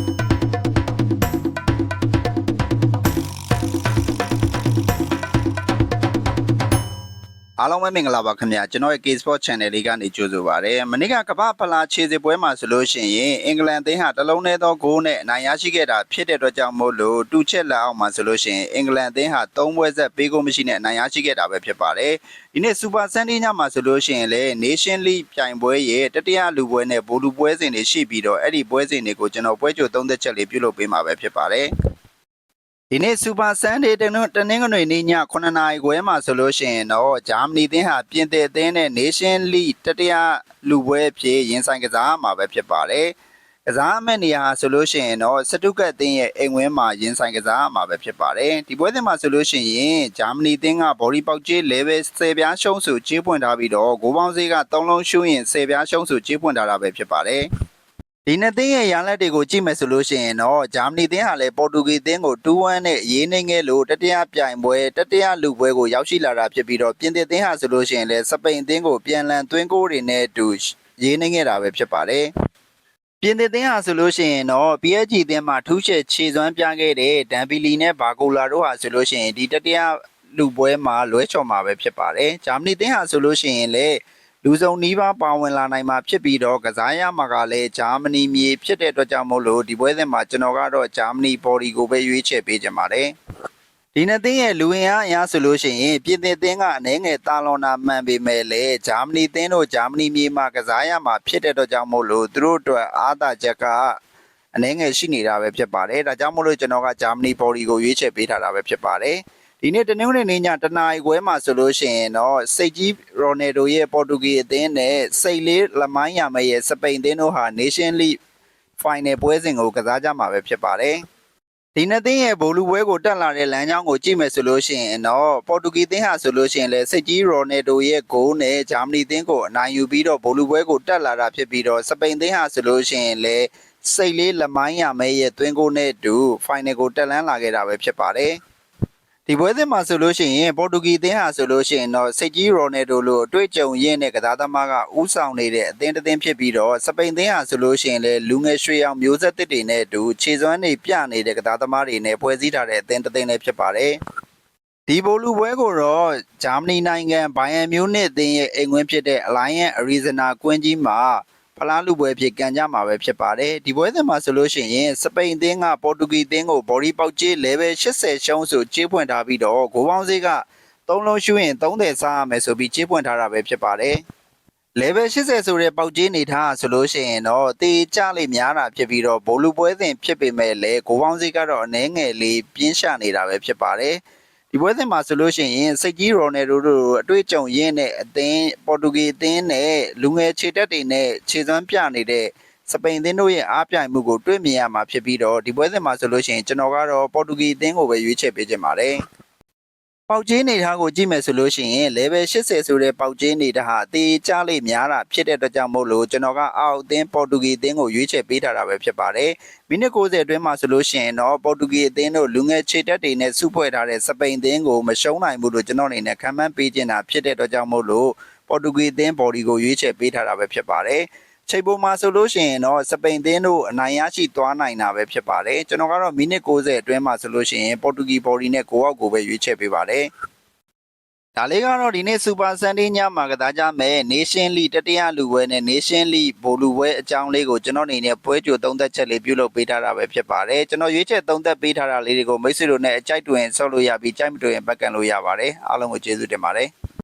Thank you. အားလုံးပဲမင်္ဂလာပါခင်ဗျာကျွန်တော်ရဲ့ K-Sport Channel လေးကနေကြိုဆိုပါရစေ။မနေ့ကကမ္ဘာဖလားခြေစစ်ပွဲမှာဆိုလို့ရှိရင်အင်္ဂလန်အသင်းဟာတစ်လုံးသေးသောဂိုးနဲ့အနိုင်ရရှိခဲ့တာဖြစ်တဲ့အတွက်ကြောင့်မို့လို့တူချက်လက်အောက်မှာဆိုလို့ရှိရင်အင်္ဂလန်အသင်းဟာ၃ပွဲဆက်ပေးကိုမရှိနဲ့အနိုင်ရရှိခဲ့တာပဲဖြစ်ပါတယ်။ဒီနေ့ Super Sunday ညမှာဆိုလို့ရှိရင်လည်း Nation League ပြိုင်ပွဲရဲ့တတိယလူပွဲနဲ့ဗိုလ်လူပွဲစဉ်တွေရှိပြီးတော့အဲ့ဒီပွဲစဉ်တွေကိုကျွန်တော်ပွဲကြိုသုံးသက်ချက်လေးပြုလုပ်ပေးမှာပဲဖြစ်ပါတယ်။ ဒီနေ့စူပါဆန်ဒေးတနင်္တနင်္ဂနွေနေ့ည9နာရီခွဲမှာဆိုလို့ရှိရင်တော့ဂျာမနီသင်းဟာပြင်သစ်အသင်းနဲ့ Nation League တတိယလူပွဲအဖြစ်ရင်ဆိုင်ကစားမှာပဲဖြစ်ပါတယ်။ကစားမဲ့နေရာဆိုလို့ရှိရင်တော့စတုကတ်အသင်းရဲ့အိမ်ဝင်းမှာရင်ဆိုင်ကစားမှာပဲဖြစ်ပါတယ်။ဒီပွဲစဉ်မှာဆိုလို့ရှိရင်ဂျာမနီသင်းကဘော်ဒီပေါက်ကျေး level 10ပြားရှုံးစုကြေးပွင့်ထားပြီးတော့ဂိုးပေါင်းစေးက3လုံးရှုံးရင်10ပြားရှုံးစုကြေးပွင့်ထားတာပဲဖြစ်ပါတယ်။ ဒီနှစ်သင်းရဲ့ရန်လက်တွေကိုကြည့်မယ်ဆိုလို့ရှိရင်တော့ဂျာမနီသင်းဟာလည်းပေါ်တူဂီသင်းကို2-1နဲ့ရေးနေငယ်လို့တတိယပြိုင်ပွဲတတိယလူပွဲကိုရောက်ရှိလာတာဖြစ်ပြီးတော့ပြင်သစ်သင်းဟာဆိုလို့ရှိရင်လည်းစပိန်သင်းကိုပြန်လည်သွင်းကိုတွေနဲ့အတူရေးနေငယ်တာပဲဖြစ်ပါတယ်ပြင်သစ်သင်းဟာဆိုလို့ရှိရင်တော့ PSG သင်းမှာထူးချဲ့ခြေစွမ်းပြခဲ့တဲ့ဒန်ဘီလီနဲ့ဘာဂိုလာတို့ဟာဆိုလို့ရှိရင်ဒီတတိယလူပွဲမှာလွဲချော်မှာပဲဖြစ်ပါတယ်ဂျာမနီသင်းဟာဆိုလို့ရှိရင်လည်း လူစုံနီးပါးပါဝင်လာနိုင်မှာဖြစ်ပြီးတော့ကစားရမှာကလည်းဂျာမနီမြေဖြစ်တဲ့အတွက်ကြောင့်မို့လို့ဒီပွဲစဉ်မှာကျွန်တော်ကတော့ဂျာမနီဘော်ဒီကိုပဲရွေးချယ်ပေးကြပါတယ်ဒီနှစ်သင်းရဲ့လူဝင်အားအင်အားဆိုလို့ရှိရင်ပြည်သစ်သင်းကအနှဲငယ်တာလွန်နာမှန်ပေမဲ့လည်းဂျာမနီသင်းတို့ဂျာမနီမြေမှာကစားရမှာဖြစ်တဲ့အတွက်ကြောင့်မို့လို့သူတို့အတွက်အားသာချက်ကအနှဲငယ်ရှိနေတာပဲဖြစ်ပါတယ်ဒါကြောင့်မို့လို့ကျွန်တော်ကဂျာမနီဘော်ဒီကိုရွေးချယ်ပေးထားတာပဲဖြစ်ပါတယ် ဒီနေ့တနင်္ဂနွေနေ့ညတနာရီခွဲမှာဆိုလို့ရှိရင်တော့စိတ်ကြီးရိုနယ်ဒိုရဲ့ပေါ်တူဂီအသင်းနဲ့စိတ်လေးလမိုင်းယာမဲရဲ့စပိန်အသင်းတို့ဟာ Nation League Final ပွဲစဉ်ကိုကစားကြမှာပဲဖြစ်ပါတယ်။ဒီနှစ်သင်းရဲ့ဗိုလ်လူပွဲကိုတက်လာတဲ့လမ်းကြောင်းကိုကြည့်မယ်ဆိုလို့ရှိရင်တော့ပေါ်တူဂီသင်းဟာဆိုလို့ရှိရင်လည်းစိတ်ကြီးရိုနယ်ဒိုရဲ့ဂိုးနဲ့ဂျာမနီသင်းကိုအနိုင်ယူပြီးတော့ဗိုလ်လူပွဲကိုတက်လာတာဖြစ်ပြီးတော့စပိန်သင်းဟာဆိုလို့ရှိရင်လည်းစိတ်လေးလမိုင်းယာမဲရဲ့သွင်းကိုနဲ့အတူ Final ကိုတက်လန်းလာခဲ့တာပဲဖြစ်ပါတယ်။ ဒီပွဲစဉ်မှာဆိုလို့ရှိရင်ပေါ်တူဂီအသင်းဟာဆိုလို့ရှိရင်တော့စိတ်ကြီးရိုနယ်ဒိုလိုအတွေ့အကြုံရင့်တဲ့ကစားသမားကဥဆောင်နေတဲ့အသင်းတစ်သင်းဖြစ်ပြီးတော့စပိန်သင်းဟာဆိုလို့ရှိရင်လည်းလူငယ်ရွှေအောင်မျိုးဆက်တစ်တွေနဲ့အတူခြေစွမ်းတွေပြနေတဲ့ကစားသမားတွေနဲ့ဖွဲ့စည်းထားတဲ့အသင်းတစ်သင်းလည်းဖြစ်ပါတယ်ဒီဘိုလူပွဲကိုတော့ဂျာမနီနိုင်ငံဘိုင်ယန်မြူးနစ်အသင်းရဲ့အိမ်ခွင်းဖြစ်တဲ့ Alliance Arizona ကွင်းကြီးမှာ ဖလားလူပွဲဖြစ်ကန်ကြမှာပဲဖြစ်ပါတယ်ဒီပွဲစဉ်မှာဆိုလို့ရှိရင်စပိန်အသင်းကပေါ်တူဂီအသင်းကိုဘော်ဒီပေါက်ကျေး level 80ရှုံးဆိုကြေးဖွင့်ထားပြီးတော့ဂိုးပေါင်းစေးက3လုံးရှုရင်30စားရမယ်ဆိုပြီးကြေးဖွင့်ထားတာပဲဖြစ်ပါတယ် level 80ဆိုတဲ့ပေါက်ကြီးနေထားဆိုလို့ရှိရင်တော့တေကြလိများတာဖြစ်ပြီးတော့ဘိုလူပွဲစဉ်ဖြစ်ပေမဲ့လည်းဂိုးပေါင်းစီကတော့အနှဲငယ်လေးပြင်းရှနေတာပဲဖြစ်ပါတယ် ဒီပွဲစဉ်မှာဆိုလို့ရှိရင်စိတ်ကြီးရိုနယ်ဒိုတို့အတွေ့အကြုံရင်းတဲ့အသင်းပေါ်တူဂီအသင်းနဲ့လူငယ်ခြေတက်တွေနဲ့ခြေစွမ်းပြနေတဲ့စပိန်အသင်းတို့ရဲ့အားပြိုင်မှုကိုတွေ့မြင်ရမှာဖြစ်ပြီးတော့ဒီပွဲစဉ်မှာဆိုလို့ရှိရင်ကျွန်တော်ကတော့ပေါ်တူဂီအသင်းကိုပဲရွေးချယ်ပေးခြင်းပါတယ် ပေါက်ကျေးနေထားကိုကြည့်မယ်ဆိုလို့ရှိရင် level 80ဆိုတဲ့ပေါက်ကျေးနေတာဟာအသေးချလေးများတာဖြစ်တဲ့အတွက်ကြောင့်မို့လို့ကျွန်တော်ကအောက်အသင်းပေါ်တူဂီအသင်းကိုရွေးချယ်ပေးထားတာပဲဖြစ်ပါတယ်မိနစ်90အတွင်းမှာဆိုလို့ရှိရင်တော့ပေါ်တူဂီအသင်းတို့လူငယ်ခြေတက်တွေနဲ့စုဖွဲ့ထားတဲ့စပိန်အသင်းကိုမရှုံးနိုင်ဘူးလို့ကျွန်တော်အနေနဲ့ခံမှန်းပေးခြင်းတာဖြစ်တဲ့အတွက်ကြောင့်မို့လို့ပေါ်တူဂီအသင်းဘော်ဒီကိုရွေးချယ်ပေးထားတာပဲဖြစ်ပါတယ် ချိန်ပေါ်မှာဆိုလို့ရှိရင်တော့စပိန်သင်းတို့အနိုင်ရရှိသွားနိုင်တာပဲဖြစ်ပါတယ်ကျွန်တော်ကတော့မိနစ်90အတွင်းမှာဆိုလို့ရှိရင်ပေါ်တူဂီဘော်ဒီနဲ့ကိုအောက်ကိုပဲရွေးချယ်ပေးပါတယ်ဒါလေးကတော့ဒီနေ့စူပါဆန်ဒေးညမှာကစားကြမယ် Nation League တတိယလူပွဲနဲ့ Nation League ဘိုလ်လူပွဲအကြောင်းလေးကိုကျွန်တော်အနေနဲ့ပွဲကြိုသုံးသက်ချက်လေးပြုလုပ်ပေးထားတာပဲဖြစ်ပါတယ်ကျွန်တော်ရွေးချယ်သုံးသက်ပေးထားတာလေးတွေကိုမိတ်ဆွေတို့နဲ့အကြိုက်တူရင်ဆောက်လို့ရပြီးကြိုက်မတူရင်ပတ်ကန်လို့ရပါတယ်အားလုံးကိုကျေးဇူးတင်ပါတယ်